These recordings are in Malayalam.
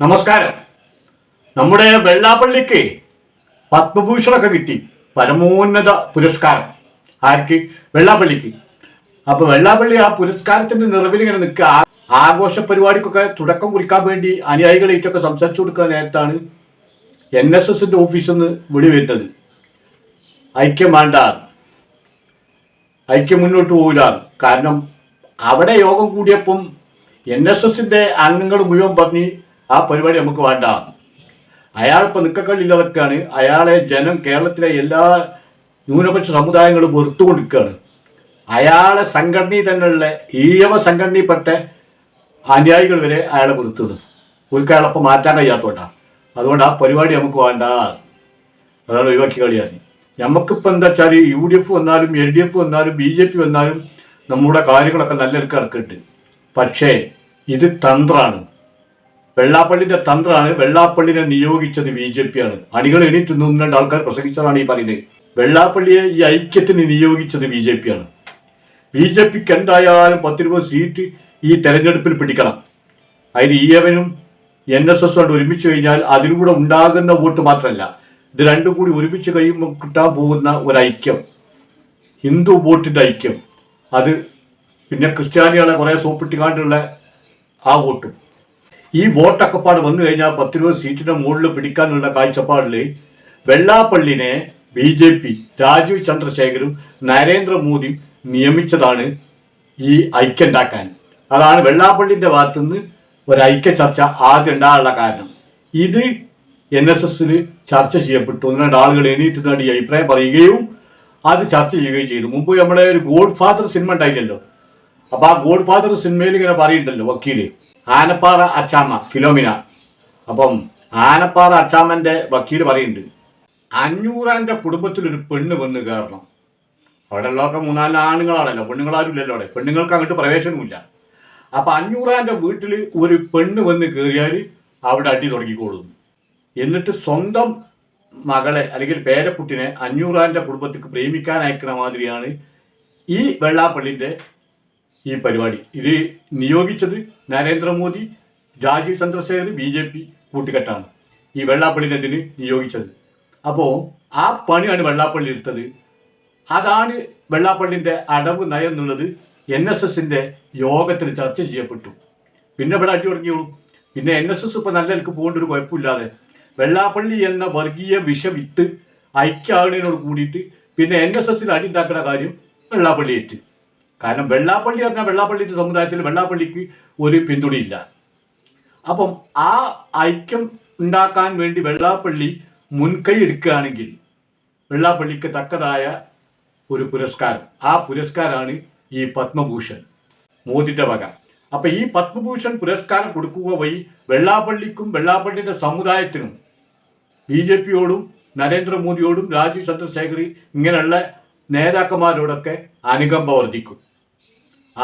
നമസ്കാരം. നമ്മുടെ വെള്ളാപ്പള്ളിക്ക് പത്മഭൂഷണൊക്കെ കിട്ടി. പരമോന്നത പുരസ്കാരം. ആർക്ക്? വെള്ളാപ്പള്ളിക്ക്. അപ്പൊ വെള്ളാപ്പള്ളി ആ പുരസ്കാരത്തിന്റെ നിറവിൽ ഇങ്ങനെ നിൽക്കുക. ആഘോഷ പരിപാടിക്കൊക്കെ തുടക്കം കുറിക്കാൻ വേണ്ടി അനുയായികളേറ്റൊക്കെ സംസാരിച്ചു കൊടുക്കുന്ന നേരത്താണ് എൻ എസ് എസിന്റെ ഓഫീസിൽ നിന്ന് വിളി വരുന്നത് ഐക്യം വേണ്ട ഐക്യം മുന്നോട്ട് പോകില്ല കാരണം അവിടെ യോഗം കൂടിയപ്പം എൻ എസ് എസിന്റെ അംഗങ്ങൾ മുഴുവൻ പറഞ്ഞ് ആ പരിപാടി നമുക്ക് വേണ്ട. അയാൾ ഇപ്പം നിക്കക്കള്ളിലവർക്കാണ് അയാളെ ജനം കേരളത്തിലെ എല്ലാ ന്യൂനപക്ഷ സമുദായങ്ങളും വെറുത്തുകൊണ്ടിരിക്കുകയാണ്. അയാളെ സംഘടനയിൽ തന്നെയുള്ള ഈഴവ സംഘടനയിൽപ്പെട്ട അനുയായികൾ വരെ അയാളെ വെറുത്തത് ഒരു അയാളപ്പം മാറ്റാൻ കഴിയാത്തോണ്ടാണ് അതുകൊണ്ട് ആ പരിപാടി നമുക്ക് വേണ്ട. അതാണ് ഒഴിവാക്കി കളിയാണ് നമുക്കിപ്പോൾ എന്താ വെച്ചാൽ യു ഡി എഫ് വന്നാലും എൽ ഡി എഫ് വന്നാലും ബി ജെ പി വന്നാലും നമ്മുടെ കാര്യങ്ങളൊക്കെ നല്ല നിലയ്ക്ക് നടക്കുന്നുണ്ട്. പക്ഷേ ഇത് തന്ത്രമാണ് വെള്ളാപ്പള്ളിന്റെ തന്ത്രമാണ് വെള്ളാപ്പള്ളിനെ നിയോഗിച്ചത് ബി ജെ പി ആണ്. അണികൾ എണീറ്റ് രണ്ട് ആൾക്കാർ പ്രസംഗിച്ചതാണ് ഈ പറയുന്നത് വെള്ളാപ്പള്ളിയെ ഈ ഐക്യത്തിന് നിയോഗിച്ചത് ബി ജെ പി ആണ്. ബി ജെ പിക്ക് എന്തായാലും പത്തിരുപത് സീറ്റ് ഈ തെരഞ്ഞെടുപ്പിൽ പിടിക്കണം. അതിന് ഇ എവനും എൻ എസ് എസ് ആയിട്ട് ഒരുമിച്ച് കഴിഞ്ഞാൽ അതിലൂടെ ഉണ്ടാകുന്ന വോട്ട് മാത്രമല്ല ഇത് രണ്ടും കൂടി ഒരുമിച്ച് കഴിയുമ്പോൾ കിട്ടാൻ പോകുന്ന ഒരു ഐക്യം. ഹിന്ദു വോട്ടിന്റെ ഐക്യം. അത് പിന്നെ ക്രിസ്ത്യാനികളെ കുറേ സോപ്പിട്ടിക്കാണ്ടുള്ള ആ വോട്ടും. ഈ വോട്ടൊക്കെ പാട് വന്നു കഴിഞ്ഞാൽ പത്തിരുപത് സീറ്റിന്റെ മുകളിൽ പിടിക്കാനുള്ള കാഴ്ചപ്പാടിൽ വെള്ളാപ്പള്ളിനെ ബി ജെ പി രാജീവ് ചന്ദ്രശേഖരും നരേന്ദ്രമോദിയും നിയമിച്ചതാണ് ഈ ഐക്യം ഉണ്ടാക്കാൻ അതാണ് വെള്ളാപ്പള്ളിന്റെ ഭാഗത്തുനിന്ന് ഒരു ഐക്യ ചർച്ച ആദ്യം ഉണ്ടാകാനുള്ള കാരണം. ഇത് എൻ എസ് എസിൽ ചർച്ച ചെയ്യപ്പെട്ടു. ഒന്ന് രണ്ട് ആളുകൾ എണീറ്റ് നേടി അഭിപ്രായം പറയുകയും അത് ചർച്ച ചെയ്യുകയും ചെയ്തു. മുമ്പ് നമ്മുടെ ഒരു ഗോഡ് ഫാദർ സിനിമ ഉണ്ടായില്ലല്ലോ. അപ്പൊ ആ ഗോഡ് ഫാദർ സിനിമയിൽ ഇങ്ങനെ പറയുന്നുണ്ടല്ലോ വക്കീൽ. ആനപ്പാറ അച്ചാമ്മ ഫിലോമിന. അപ്പം ആനപ്പാറ അച്ചാമ്മന്റെ വക്കീൽ പറയുന്നുണ്ട് അഞ്ഞൂറാന്റെ കുടുംബത്തിൽ ഒരു പെണ്ണ് വന്ന് കയറണം. അവിടെ ഉള്ളവർക്ക് മൂന്നാൽ ആണുങ്ങളാണല്ലോ പെണ്ണുങ്ങളാരും ഇല്ലല്ലോ അവിടെ. പെണ്ണുങ്ങൾക്ക് അങ്ങോട്ട് പ്രവേശനമില്ല അപ്പൊ അഞ്ഞൂറാന്റെ വീട്ടിൽ ഒരു പെണ്ണ് വന്ന് കയറിയാൽ അവിടെ അടി തുടങ്ങിക്കോളും. എന്നിട്ട് സ്വന്തം മകളെ അല്ലെങ്കിൽ പേരക്കുട്ടിനെ അഞ്ഞൂറാന്റെ കുടുംബത്തിൽ പ്രേമിക്കാൻ അയക്കണ മാതിരിയാണ് ഈ വെള്ളാപ്പള്ളിന്റെ ഈ പരിപാടി. ഇത് നിയോഗിച്ചത് Narendra Modi Rajeev Chandrasekhar B J P കൂട്ടുകെട്ടാണ്. ഈ വെള്ളാപ്പള്ളിനെ ഇതിന് നിയോഗിച്ചത്? അപ്പോൾ ആ പണിയാണ് വെള്ളാപ്പള്ളി എടുത്തത്. അതാണ് വെള്ളാപ്പള്ളിന്റെ അടവ് നയം എന്നുള്ളത് എൻ എസ് എസിന്റെ യോഗത്തിൽ ചർച്ച ചെയ്യപ്പെട്ടു. പിന്നെ ഇവിടെ അടി തുടങ്ങിയോളൂ. പിന്നെ എൻ എസ് എസ് ഇപ്പോൾ നല്ല നിലയ്ക്ക് പോകേണ്ട ഒരു കുഴപ്പമില്ലാതെ വെള്ളാപ്പള്ളി എന്ന വർഗീയ വിഷമിട്ട് ഐക്യാകുന്നതിനോട് കൂടിയിട്ട് പിന്നെ എൻ എസ് എസിൽ അടി ഉണ്ടാക്കുന്ന കാര്യം വെള്ളാപ്പള്ളി ഏറ്റ്. കാരണം വെള്ളാപ്പള്ളി പറഞ്ഞാൽ വെള്ളാപ്പള്ളി സമുദായത്തിൽ വെള്ളാപ്പള്ളിക്ക് ഒരു പിന്തുണയില്ല. അപ്പം ആ ഐക്യം ഉണ്ടാക്കാൻ വേണ്ടി വെള്ളാപ്പള്ളി മുൻകൈ എടുക്കുകയാണെങ്കിൽ വെള്ളാപ്പള്ളിക്ക് തക്കതായ ഒരു പുരസ്കാരം. ആ പുരസ്കാരമാണ് ഈ പത്മഭൂഷൺ മോദിയുടെ വക. അപ്പൊ ഈ പത്മഭൂഷൺ പുരസ്കാരം കൊടുക്കുക വഴി വെള്ളാപ്പള്ളിക്കും വെള്ളാപ്പള്ളിയുടെ സമുദായത്തിനും ബി ജെ പിയോടും നരേന്ദ്രമോദിയോടും രാജീവ് ചന്ദ്രശേഖരി ഇങ്ങനെയുള്ള നേതാക്കന്മാരോടൊക്കെ അനുകമ്പ വർദ്ധിക്കും.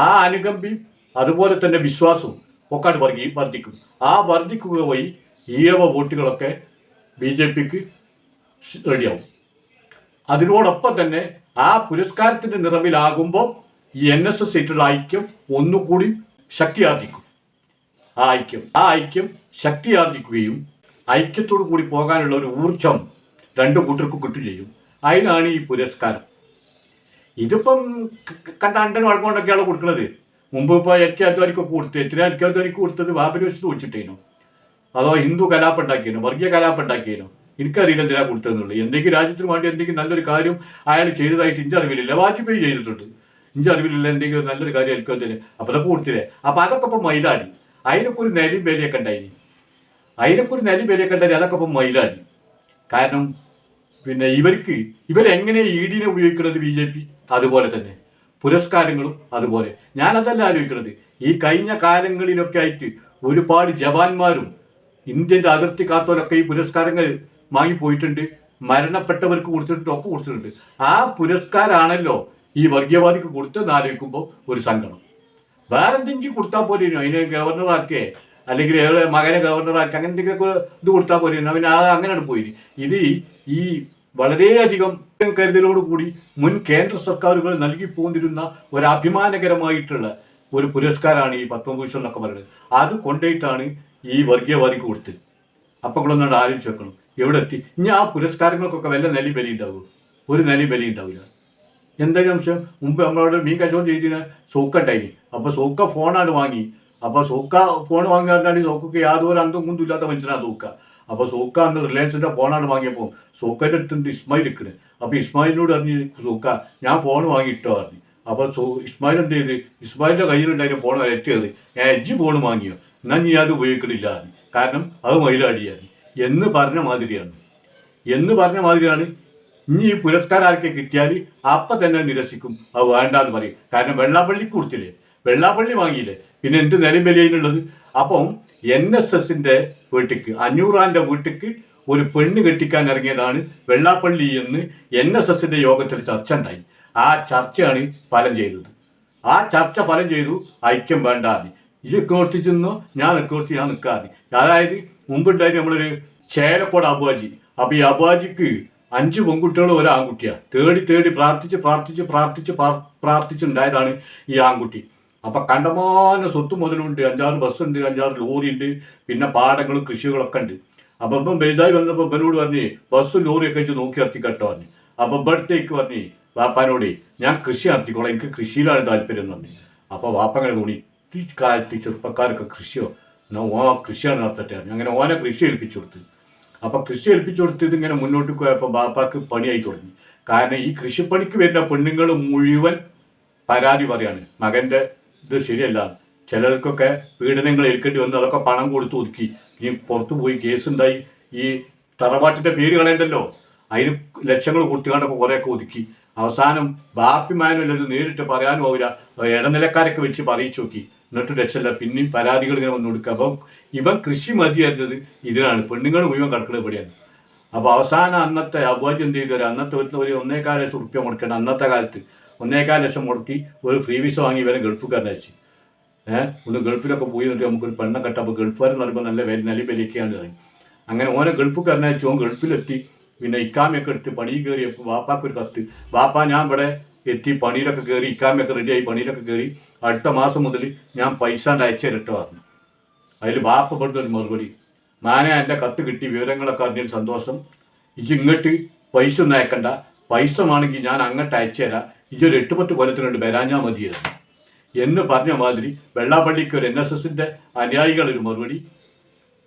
ആ അനുകമ്പയും അതുപോലെ തന്നെ വിശ്വാസവും ഒക്കെ വർഗി വർദ്ധിക്കും. ആ വർദ്ധിക്കുക വഴി ഈഴവ വോട്ടുകളൊക്കെ ബി ജെ പിക്ക് റെഡിയാവും. അതിനോടൊപ്പം തന്നെ ആ പുരസ്കാരത്തിന്റെ നിറവിലാകുമ്പോൾ ഈ എൻ എസ് എസ് സീറ്റുള്ള ഐക്യം ഒന്നുകൂടി ശക്തിയാർജിക്കും ആ ഐക്യം ആ ഐക്യം ശക്തിയാർജിക്കുകയും ഐക്യത്തോടു കൂടി പോകാനുള്ള ഒരു ഊർജം രണ്ട് കൂട്ടർക്കും കിട്ടുകയും അതിനാണ് ഈ പുരസ്കാരം. ഇതിപ്പം കണ്ടാണ്ടൻ വഴക്കൊണ്ടൊക്കെയാണ് കൊടുക്കുന്നത്. മുമ്പ് ഇപ്പോൾ എൽ കൊടുത്ത് എത്ര എൽ കെ അദ്വാനിക്ക് കൊടുത്തത് ബാബരി വെച്ച് വെച്ചിട്ടേനോ അതോ ഹിന്ദു കലാപ്പുണ്ടാക്കിയനു വർഗീയ കലാപ്പുണ്ടാക്കിയനു എനിക്കറിയില്ല എന്തിനാ കൊടുത്തതെന്നുള്ളത്. എന്തെങ്കിലും രാജ്യത്തിന് വേണ്ടി എന്തെങ്കിലും നല്ലൊരു കാര്യം അയാൾ ചെയ്തതായിട്ട് ഇഞ്ച അറിവില്ല വാജ്പേയി ചെയ്തിട്ടുണ്ട്. ഇഞ്ചി അറിവില്ല എന്തെങ്കിലും നല്ലൊരു കാര്യം എനിക്കതിന് അപ്പോൾ അതൊക്കെ കൊടുത്തില്ലേ? അപ്പോൾ അതൊക്കെ ഇപ്പം മൈലാടി. അതിനൊക്കെ ഒരു നെലിയും പേരെയൊക്കെ ഉണ്ടായിനി. അതിനൊക്കെ ഒരു നെലിയും പേരെയൊക്കെ ഉണ്ടായി അതൊക്കെ ഇപ്പം മൈലാടി. കാരണം പിന്നെ ഇവർക്ക് ഇവരെങ്ങനെ ഇ ഡിനെ ഉപയോഗിക്കുന്നത് ബി ജെ പി? അതുപോലെ തന്നെ. പുരസ്കാരങ്ങളും അതുപോലെ. ഞാനതല്ല ആലോചിക്കുന്നത്. ഈ കഴിഞ്ഞ കാലങ്ങളിലൊക്കെ ആയിട്ട് ഒരുപാട് ജവാന്മാരും ഇന്ത്യന്റെ അതിർത്തി കാത്തോലൊക്കെ ഈ പുരസ്കാരങ്ങൾ വാങ്ങിപ്പോയിട്ടുണ്ട് മരണപ്പെട്ടവർക്ക് കൊടുത്തിട്ടുണ്ട് ഒക്കെ കൊടുത്തിട്ടുണ്ട്. ആ പുരസ്കാരമാണല്ലോ ഈ വർഗീയവാദിക്ക് കൊടുത്തതെന്ന് ആലോചിക്കുമ്പോൾ ഒരു സങ്കടം. വേറെ എന്തെങ്കിലും കൊടുത്താൽ പോരേനു അതിനെ ഗവർണറാക്കേ അല്ലെങ്കിൽ മകനെ ഗവർണറാക്കി അങ്ങനെ എന്തെങ്കിലുമൊക്കെ ഇത് കൊടുത്താൽ പോരേനു അവന് ആ അങ്ങനെയാണ് പോയി ഇത് ഈ വളരെയധികം കരുതലോടുകൂടി മുൻ കേന്ദ്ര സർക്കാരുകൾ നൽകി പോന്നിരുന്ന ഒരു അഭിമാനകരമായിട്ടുള്ള ഒരു പുരസ്കാരമാണ് ഈ പത്മഭൂഷൺ എന്നൊക്കെ പറയുന്നത്. അത് കൊണ്ടുപോയിട്ടാണ് ഈ വർഗീയവാദിക്ക് കൊടുത്ത്. അപ്പം ഒന്നാണ്ട് ആലോചിച്ച് വെക്കണം. എവിടെ എത്തി? ഇനി ആ പുരസ്കാരങ്ങൾക്കൊക്കെ വല്ല നിലി ബലി ഉണ്ടാവുമോ ഒരു നിലി ബലി ഉണ്ടാവില്ല എന്തെങ്കിലും അംശം മുമ്പ് നമ്മളോട് മീൻ കച്ചവടം ചെയ്തിന് സോക്ക ഉണ്ടായി അപ്പോൾ സോക്ക ഫോണാണ് വാങ്ങി. അപ്പോൾ സോക്ക ഫോൺ വാങ്ങി പറഞ്ഞാൽ സോക്കൊക്കെ യാതൊരു അന്തം കുന്തും ഇല്ലാത്ത മനുഷ്യനാണ് സോക്ക. അപ്പോൾ സോക്ക അന്ന് റിലയൻസിന്റെ ഫോണാണ് വാങ്ങിയപ്പോൾ സോക്കന്റെ അടുത്തുണ്ട് ഇസ്മായിൽ നിൽക്കുന്നത് അപ്പോൾ ഇസ്മായിലിനോട് പറഞ്ഞ് സോക്ക ഞാൻ ഫോൺ വാങ്ങിയിട്ടോ പറഞ്ഞു. അപ്പോൾ സോ ഇസ്മായിൽ എന്ത് ചെയ്ത്? ഇസ്മായിലിന്റെ കയ്യിലുണ്ടായിരുന്ന ഫോൺ വരട്ടിയത് ഞാൻ എജ്ജി ഫോൺ വാങ്ങിയോ? എന്നാൽ നീ അത് ഉപയോഗിക്കണില്ല കാരണം അത് മയിലാടിയാണ് എന്ന് പറഞ്ഞ മാതിരിയാണ്. എന്ന് പറഞ്ഞ മാതിരിയാണ്. ഇനി ഈ പുരസ്കാരം ആർക്കെ കിട്ടിയാൽ അപ്പം തന്നെ നിരസിക്കും. അത് വേണ്ടാന്ന് പറയും. കാരണം വെള്ളാപ്പള്ളി കൊടുത്തില്ലേ? വെള്ളാപ്പള്ളി വാങ്ങിയില്ലേ? പിന്നെ എന്ത് നിലയും വിലയിലുള്ളത് അപ്പം എൻ എസ് എസിന്റെ വീട്ടിക്ക് അഞ്ഞൂറാന്റെ വീട്ടിക്ക് ഒരു പെണ്ണ് കെട്ടിക്കാൻ ഇറങ്ങിയതാണ് വെള്ളാപ്പള്ളി എന്ന് എൻ എസ് എസിന്റെ യോഗത്തിൽ ചർച്ച ഉണ്ടായി. ആ ചർച്ചയാണ് ഫലം ചെയ്തത്. ആ ചർച്ച ഫലം ചെയ്തു ഐക്യം വേണ്ട ഇത് കോർത്തി ചെന്നു ഞാൻ കോർത്തി ഞാൻ നിൽക്കാതെ അതായത് മുമ്പുണ്ടായി നമ്മളൊരു ചേലക്കോട് അബുവാജി അപ്പോൾ ഈ അബുവാജിക്ക് അഞ്ച് പെൺകുട്ടികളും ഒരു ആൺകുട്ടിയാണ് തേടി തേടി പ്രാർത്ഥിച്ച് പ്രാർത്ഥിച്ച് പ്രാർത്ഥിച്ച് പ്രാർ- പ്രാർത്ഥിച്ചുണ്ടായതാണ് ഈ ആൺകുട്ടി. അപ്പം കണ്ടമാന സ്വത്ത് മുതലുണ്ട്. അഞ്ചാറ് ബസ്സുണ്ട് അഞ്ചാറ് ലോറി ഉണ്ട് പിന്നെ പാടങ്ങളും കൃഷികളൊക്കെ ഉണ്ട്. അപ്പം ഇപ്പം വലുതായി വന്നപ്പോൾ ഇവനോട് പറഞ്ഞ് ബസ്സും ലോറിയൊക്കെ വെച്ച് നോക്കി നടത്തി കേട്ടോ പറഞ്ഞു. അപ്പം ഇവിടത്തേക്ക് പറഞ്ഞ് വാപ്പാനോട് ഞാൻ കൃഷി നടത്തിക്കോളാം. എനിക്ക് കൃഷിയിലാണ് താല്പര്യം എന്ന് പറഞ്ഞു. അപ്പോൾ വാപ്പങ്ങനെ തോന്നി ഈ കാലത്ത് ചെറുപ്പക്കാരൊക്കെ കൃഷിയോ? എന്നാ ഓ കൃഷിയാണ് നടത്തട്ടെ. അങ്ങനെ ഓനെ കൃഷി ഏൽപ്പിച്ചു കൊടുത്തു. അപ്പം കൃഷി ഏൽപ്പിച്ചു കൊടുത്തത് ഇങ്ങനെ മുന്നോട്ട് പോയപ്പോൾ ബാപ്പാക്ക് പണിയായി തുടങ്ങി. കാരണം ഈ കൃഷിപ്പണിക്ക് വരുന്ന പെണ്ണുങ്ങൾ മുഴുവൻ പരാതി പറയാണ്. മകന്റെ ഇത് ശരിയല്ല. ചിലർക്കൊക്കെ പീഡനങ്ങൾ ഏൽക്കേണ്ടി വന്നു അതൊക്കെ പണം കൊടുത്തു ഒതുക്കി. ഇനി പുറത്തു പോയി കേസുണ്ടായി ഈ തറവാട്ടിന്റെ പേര് കളയണ്ടല്ലോ. അതിന് ലക്ഷങ്ങൾ കൊടുത്തുകൊണ്ടൊക്കെ കുറേയൊക്കെ ഒതുക്കി. അവസാനം ബാപ്പിമാനും ഇത് നേരിട്ട് പറയാനും ആവില്ല. ഇടനിലക്കാരൊക്കെ വെച്ച് പറയിച്ചു നോക്കി. എന്നിട്ട് രക്ഷയില്ല. പിന്നെയും പരാതികൾ ഇങ്ങനെ വന്നു കൊടുക്കുക. അപ്പം ഇവൻ കൃഷി മതിയായിരുന്നത് ഇതിനാണ്. പെണ്ണുങ്ങൾ മുഴുവൻ കിടക്കുന്നത് ഇവിടെയാണ്. അപ്പോൾ അവസാനം അന്നത്തെ അബുവാജ് എന്ത് ചെയ്തു? അന്നത്തെ വീട്ടിൽ ഒരു ഒന്നേകാൽ ലക്ഷം കൊടുക്കേണ്ട അന്നത്തെ കാലത്ത് ഒന്നേകാൽ ലക്ഷം മുടക്കി ഒരു ഫ്രീ വിസ വാങ്ങി ഇവരെ ഗൾഫുകാരനെ അയച്ചു. ഏഹ് ഒന്ന് ഗൾഫിലൊക്കെ പോയി എന്നിട്ട് നമുക്കൊരു പെണ്ണ കെട്ടാം. അപ്പോൾ ഗൾഫുകാരെന്ന് പറയുമ്പോൾ നല്ല വില നല്ല വിലയ്ക്കാണ് അത്. അങ്ങനെ ഓനെ ഗൾഫുകാരനെ വെച്ചു ഓൻ ഗൾഫിലെത്തി. പിന്നെ ഇക്കാമയൊക്കെ എടുത്ത് പണിയിൽ കയറിയപ്പോൾ വാപ്പാക്കൊരു കത്ത്. വാപ്പ ഞാൻ ഇവിടെ എത്തി പണിയിലൊക്കെ കയറി. ഇക്കാമയൊക്കെ റെഡിയായി പണിയിലൊക്കെ കയറി. അടുത്ത മാസം മുതൽ ഞാൻ പൈസ അയച്ചു തരട്ടോ പറഞ്ഞു. അതിൽ വാപ്പ പെടുന്ന ഒരു മറുപടി. മാനെ എന്റെ കത്ത് കിട്ടി. വിവരങ്ങളൊക്കെ അറിഞ്ഞൊരു സന്തോഷം. ഇജ് ഇങ്ങോട്ട് പൈസ ഒന്നും അയക്കണ്ട. പൈസ വേണമെങ്കിൽ ഞാൻ അങ്ങോട്ട് അയച്ചു തരാം. ഇജൊരു എട്ട് പത്ത് കൊല്ലത്തിനുണ്ട് വരാഞ്ഞാൽ മതിയായിരുന്നു. എന്ന് പറഞ്ഞ മാതിരി വെള്ളാപ്പള്ളിക്ക് ഒരു എൻ എസ് എസിന്റെ അനുയായികളൊരു മറുപടി.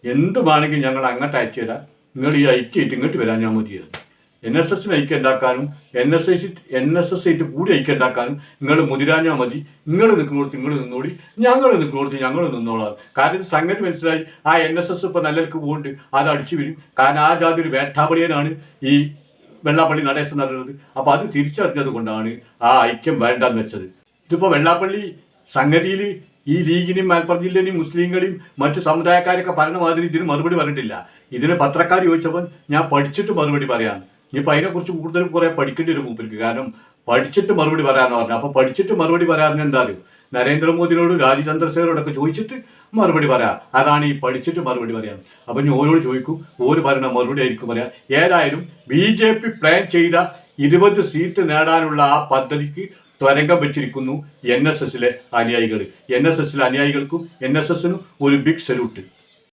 എന്ത് വേണമെങ്കിൽ ഞങ്ങൾ അങ്ങോട്ട് അയച്ചു തരാം. നിങ്ങൾ ഈ ഐക്യമായിട്ട് ഇങ്ങോട്ട് വരാഞ്ഞാൽ മതിയായിരുന്നു. എൻ എസ് എസിന് ഐക്യം ഉണ്ടാക്കാനും N S S N S S ആയിട്ട് കൂടി ഐക്യം ഉണ്ടാക്കാനും നിങ്ങൾ മുതിരാഞ്ഞാൽ മതി. നിങ്ങൾ നിൽക്കുന്നോടത്ത് നിങ്ങൾ നിന്നോടി ഞങ്ങൾ നിൽക്കുന്നോടത്ത് ഞങ്ങൾ നിന്നോളാം. കാരണം ഇത് സംഗതി മനസ്സിലായി. ആ എൻ എസ് എസ് ഇപ്പോൾ നല്ലവർക്ക് പോകുന്നുണ്ട് അത് അടിച്ചു വരും. കാരണം ആ ജാതി ഒരു വേട്ടാപടിയനാണ് ഈ വെള്ളാപ്പള്ളി നടേശൻ നടന്നത് അപ്പോൾ അത് തിരിച്ചറിഞ്ഞത് കൊണ്ടാണ് ആ ഐക്യം വേണ്ടെന്ന് വെച്ചത്. ഇതിപ്പോൾ വെള്ളാപ്പള്ളി സംഗതിയിൽ ഈ ലീഗിനെയും മലപ്പുറം ജില്ലയിലെയും മുസ്ലിങ്ങളെയും മറ്റു സമുദായക്കാരൊക്കെ പറഞ്ഞ മാതിരി ഇതിന് മറുപടി പറഞ്ഞിട്ടില്ല. ഇതിന് പത്രക്കാർ ചോദിച്ചപ്പോൾ ഞാൻ പഠിച്ചിട്ട് മറുപടി പറയാം. ഇനിയിപ്പോൾ അതിനെക്കുറിച്ച് കൂടുതലും കുറേ പഠിക്കേണ്ടി വരും മൂപ്പർക്ക്. കാരണം പഠിച്ചിട്ട് മറുപടി പറയാന്ന് പറഞ്ഞു. അപ്പോൾ പഠിച്ചിട്ട് മറുപടി പറയാമെന്ന് എന്താ അറിയൂ നരേന്ദ്രമോദിനോട് രാജീവ് ചന്ദ്രശേഖരോടൊക്കെ ചോദിച്ചിട്ട് മറുപടി പറയാ അതാണ് ഈ പഠിച്ചിട്ട് മറുപടി പറയാം. അപ്പം ഞാൻ ഓരോട് ചോദിക്കും ഓര് പറയുന്ന മറുപടി ആയിരിക്കും പറയാം. ഏതായാലും ബി ജെ പി പ്ലാൻ ചെയ്ത ഇരുപത് സീറ്റ് നേടാനുള്ള ആ പദ്ധതിക്ക് ത്വരംഗം വെച്ചിരിക്കുന്നു എൻ എസ് എസിലെ അനുയായികൾ എൻ എസ് എസിലെ അനുയായികൾക്കും എൻ എസ് എസിനും ഒരു ബിഗ് സല്യൂട്ട്